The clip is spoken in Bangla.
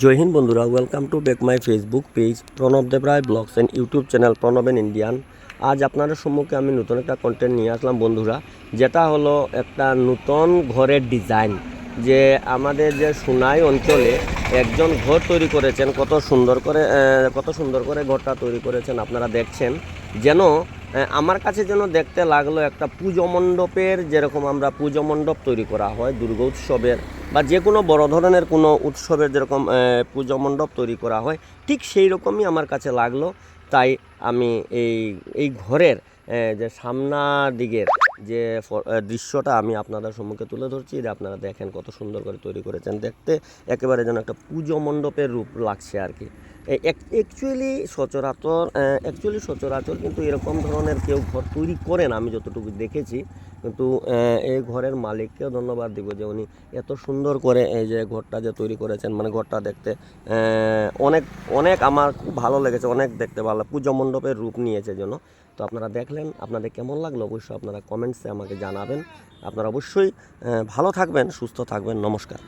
জয় হিন্দ বন্ধুরা welcome to back my Facebook page Pranab Dev Roy blogs and YouTube channel Pranab N Indian আজ আপনাদের সম্মুখে আমি নতুন একটা কন্টেন্ট নিয়ে আসলাম বন্ধুরা, যেটা হলো একটা নতুন ঘরের ডিজাইন যে আমাদের যে সোনাই অঞ্চলে একজন ঘর তৈরি করেছেন, কত সুন্দর করে কত সুন্দর করে ঘরটা তৈরি করেছেন আপনারা দেখছেন। যেন আমার কাছে যেন দেখতে লাগল একটা পুজো মণ্ডপের যেরকম আমরা পুজো মণ্ডপ তৈরি করা হয়, দুর্গা উৎসবের বা যে কোনো বড় ধরনের কোনো উৎসবের যেরকম পুজো মণ্ডপ তৈরি করা হয়, ঠিক সেই রকমই আমার কাছে লাগল। তাই আমি এই এই ঘরের যে সামনা দিকের যে দৃশ্যটা আমি আপনাদের সম্মুখে তুলে ধরছি যে আপনারা দেখেন কত সুন্দর করে তৈরি করেছেন। দেখতে একেবারে যেন একটা পুজো মণ্ডপের রূপ লাগছে আর কি। অ্যাকচুয়ালি সচরাচর অ্যাকচুয়ালি সচরাচর কিন্তু এরকম ধরনের কেউ ঘর তৈরি করে না, আমি যতটুকু দেখেছি। কিন্তু এই ঘরের মালিককেও ধন্যবাদ দিব যে উনি এত সুন্দর করে এই যে ঘরটা যে তৈরি করেছেন মানে ঘরটা দেখতে অনেক অনেক আমার খুব ভালো লেগেছে, অনেক দেখতে ভালো পুজো মণ্ডপের রূপ নিয়েছে যেন। তো আপনারা দেখলেন, আপনাদের কেমন লাগল? অবশ্যই আপনারা কমেন্টসে আমাকে জানাবেন। আপনারা অবশ্যই ভালো থাকবেন, সুস্থ থাকবেন। নমস্কার।